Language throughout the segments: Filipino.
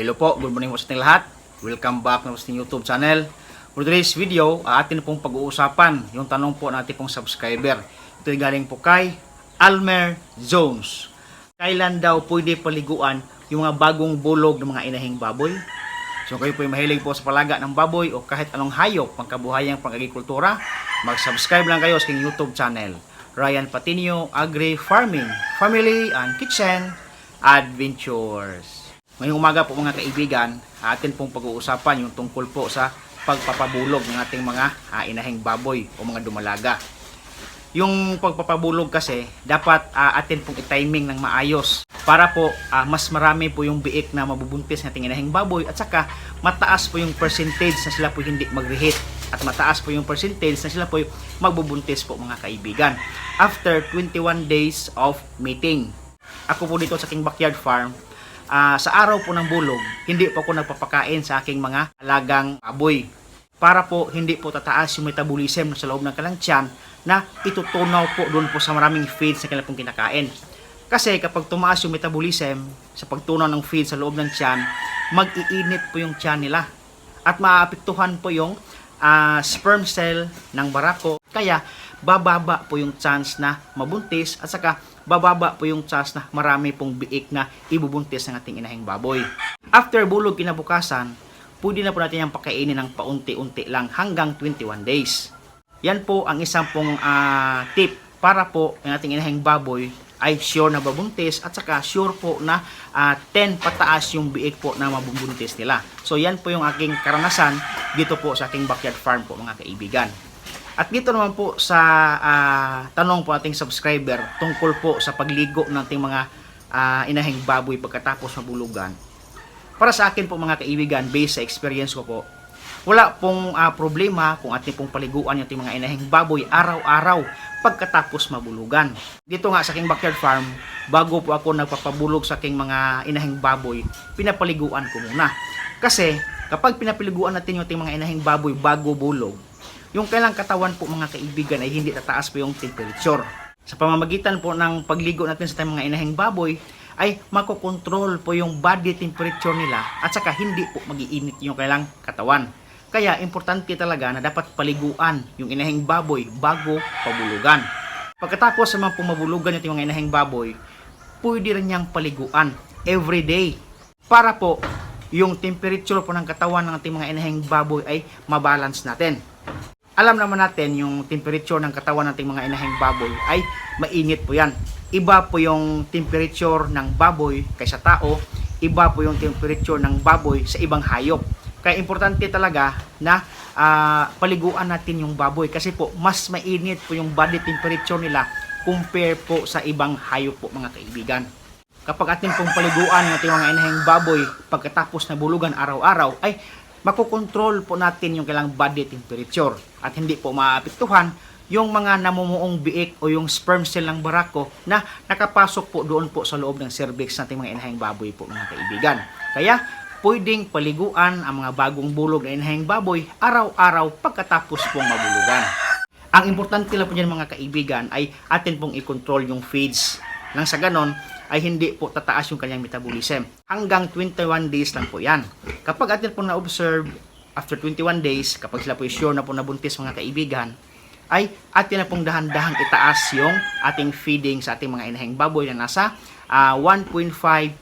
hello po, good morning po sa ating lahat. Welcome back na po sa YouTube channel. For today's video, uh, atin pong pag-uusapan yung tanong po natin pong subscriber. Ito ay galing po kay Almer Jones. Kailan daw pwede paliguan yung mga bagong bulog ng mga inahing baboy? So kayo po mahilig po sa palaga ng baboy o kahit anong hayop pangkabuhayang pang-agrikultura, mag-subscribe lang kayo sa aking YouTube channel. Ryan Patinio Agri Farming, Family and Kitchen Adventures. Ngayong umaga po mga kaibigan, atin pong pag-uusapan yung tungkol po sa pagpapabulog ng ating mga ah, inahing baboy o mga dumalaga. Yung pagpapabulog kasi, dapat ah, atin pong i-timing ng maayos para po ah, mas marami po yung biik na mabubuntis ng ating inahing baboy at saka mataas po yung percentage na sila po hindi mag-reheat at mataas po yung percentage na sila po magbubuntis po mga kaibigan after 21 days of meeting. Ako po dito sa aking backyard farm, ah, sa araw po ng bulog, hindi po ako nagpapakain sa aking mga alagang baboy para po hindi po tataas yung metabolism sa loob ng kanilang tiyan na itutunaw po doon po sa maraming feeds na kanilang pong kinakain. Kasi kapag tumaas yung metabolism sa pagtunaw ng feed sa loob ng tiyan, mag-iinit po yung tiyan nila at maapektuhan po yung ah, sperm cell ng barako. Kaya bababa po yung chance na mabuntis at saka bababa po yung chance na marami pong biik na ibubuntis ng ating inahing baboy. After bulog kinabukasan, pwede na po natin yung pakainin ng paunti-unti lang hanggang 21 days. Yan po ang isang pong ah, tip para po ang ating inahing baboy ay sure na babuntis at saka sure po na ah, 10 pataas yung biik po na mabubuntis nila. So yan po yung aking karanasan dito po sa aking backyard farm po mga kaibigan. At dito naman po sa ah, tanong po ating subscriber tungkol po sa pagligo ng ating mga ah, inahing baboy pagkatapos mabulugan. Para sa akin po mga kaibigan, based sa experience ko po, wala pong ah, problema kung ating pong paliguan yung ating mga inahing baboy araw-araw pagkatapos mabulugan. Dito nga sa aking backyard farm, bago po ako nagpapabulog sa aking mga inahing baboy, pinapaliguan ko muna. Kasi kapag pinapaliguan natin yung ating mga inahing baboy bago bulog, yung kailang katawan po mga kaibigan ay hindi tataas po yung temperature. Sa pamamagitan po ng pagligo natin sa mga inahing baboy, ay makokontrol po yung body temperature nila at saka hindi po magiinit yung kailang katawan. Kaya importante talaga na dapat paliguan yung inahing baboy bago pabulugan. Pagkatapos sa mga pumabulugan yung mga inahing baboy, pwede rin niyang paliguan every day para po yung temperature po ng katawan ng ating mga inahing baboy ay mabalance natin. Alam naman natin yung temperature ng katawan ng ating mga inahing baboy ay mainit po yan. Iba po yung temperature ng baboy kaysa tao, iba po yung temperature ng baboy sa ibang hayop. Kaya importante talaga na ah, paliguan natin yung baboy kasi po mas mainit po yung body temperature nila compare po sa ibang hayop po mga kaibigan. Kapag atin pong paliguan ng ating mga inahing baboy pagkatapos na bulugan araw-araw ay makokontrol po natin yung kailang body temperature at hindi po maapektuhan yung mga namumuong biik o yung sperm cell ng barako na nakapasok po doon po sa loob ng cervix ng ating mga inahing baboy po mga kaibigan. Kaya pwedeng paliguan ang mga bagong bulog na inahing baboy araw-araw pagkatapos pong mabulugan. Ang importante lang po dyan mga kaibigan ay atin pong i-control yung feeds. Nang sa ganon ay hindi po tataas yung kanyang metabolism. Hanggang 21 days lang po yan. Kapag atin po na-observe after 21 days, kapag sila po sure na po nabuntis mga kaibigan, ay atin na pong dahan-dahang itaas yung ating feeding sa ating mga inahing baboy na nasa ah, 1.5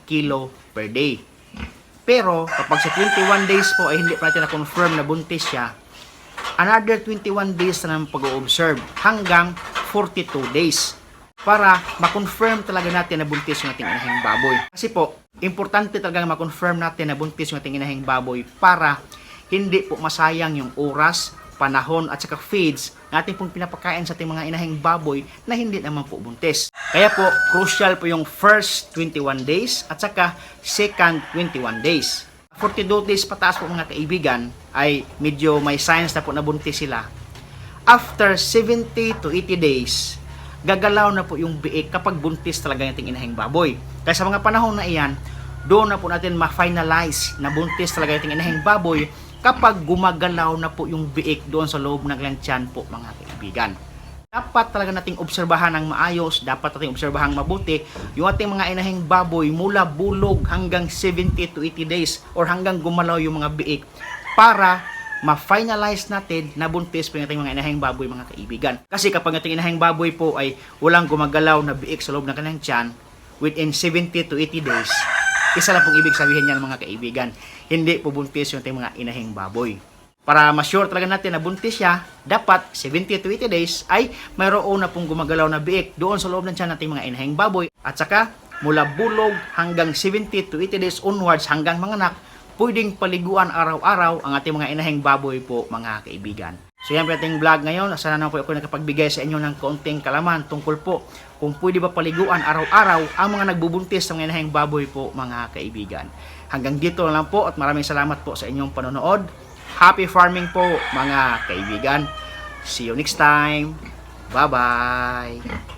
kilo per day. Pero kapag sa 21 days po ay hindi pa natin na-confirm na buntis siya, another 21 days na naman pag-observe hanggang 42 days para ma-confirm talaga natin na buntis yung ating inahing baboy. Kasi po, importante talaga na ma-confirm natin na buntis yung ating inahing baboy para hindi po masayang yung oras, panahon at saka feeds na ating pong pinapakain sa ating mga inahing baboy na hindi naman po buntis. Kaya po, crucial po yung first 21 days at saka second 21 days. 42 days pataas po mga kaibigan ay medyo may signs na po na buntis sila. After 70 to 80 days, gagalaw na po yung biik kapag buntis talaga yung ating inahing baboy. Kaya sa mga panahon na iyan, doon na po natin ma-finalize na buntis talaga yung ating inahing baboy kapag gumagalaw na po yung biik doon sa loob ng kanilang tiyan po mga kaibigan. dapat talaga nating obserbahan ng maayos, dapat nating obserbahan mabuti yung ating mga inahing baboy mula bulog hanggang 70 to 80 days or hanggang gumalaw yung mga biik para ma-finalize natin na buntis po yung ating mga inahing baboy mga kaibigan. Kasi kapag ating inahing baboy po ay walang gumagalaw na biik sa loob ng kanyang tiyan within 70 to 80 days, isa lang pong ibig sabihin niyan mga kaibigan, hindi po buntis yung ating mga inahing baboy. Para ma-sure talaga natin na buntis siya, dapat 70 to 80 days ay mayroon na pong gumagalaw na biik doon sa loob ng tiyan nating mga inahing baboy. At saka, mula bulog hanggang 70 to 80 days onwards hanggang manganak, pwedeng paliguan araw-araw ang ating mga inahing baboy po mga kaibigan. So yan po ating vlog ngayon. Sana naman po ako nakapagbigay sa inyo ng kaunting kalaman tungkol po kung pwede ba paliguan araw-araw ang mga nagbubuntis mga inahing baboy po mga kaibigan. Hanggang dito na lang po at maraming salamat po sa inyong panonood. Happy farming po mga kaibigan. See you next time. Bye-bye.